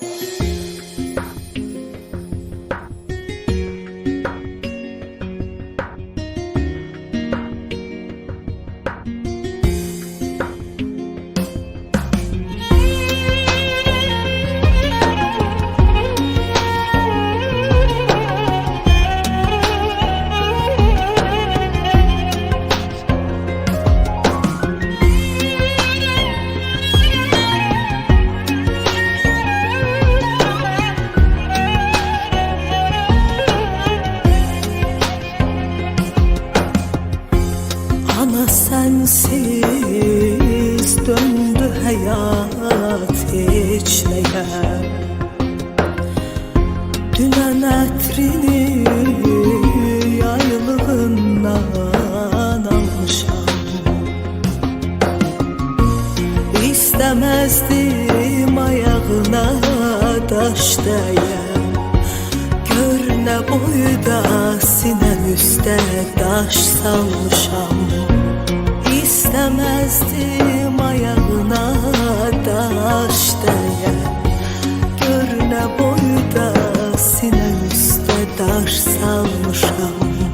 Ana etrini yaylığından almışam. İstemezdim ayağına taş değen Gör ne boyda sinem üstte taş salmışam. İstemezdim ayağına taş değen Gör ne boyda sinem üstte taş salmışam Sensizlikler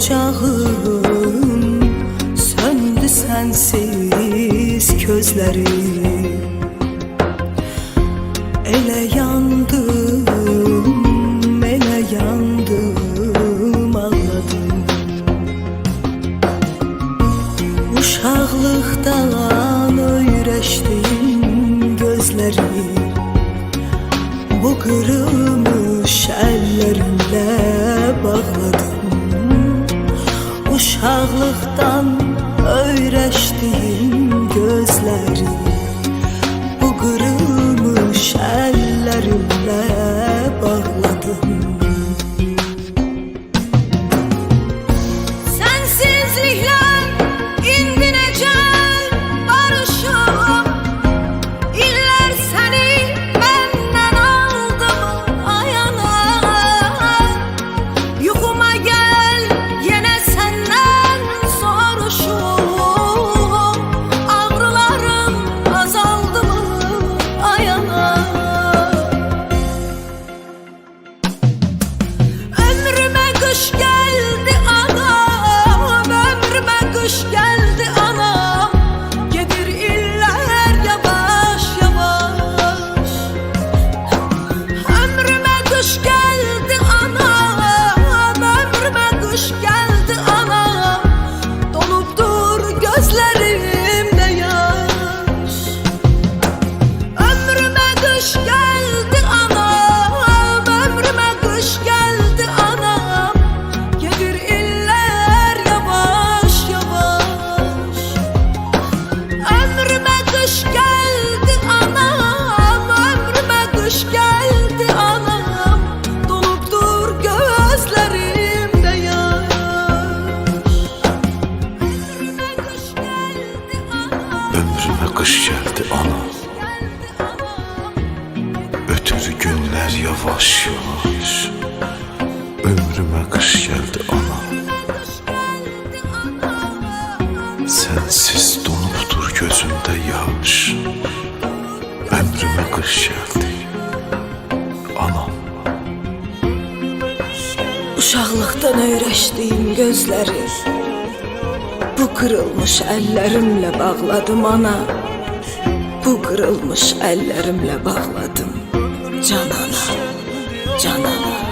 ocağım söndü sensiz közlerim Ele yandım, ele yandım ağladım. Uşaqlıqdan öyrəşdim gözlərim Bu qırılmış əllərimlə bağladım Uşaqlıqdan öyrəşdim yavaş yavaş. Ömrüme kış geldi ana. Sensiz donuptur gözümde yaş Ömrüme kış geldi Anam Uşaqlıqdan öyrəşdiyim gözləri Bu qırılmış əllərimlə bağladım ana. Bu qırılmış əllərimlə bağladım Canana Canana Ömrüme kış geldi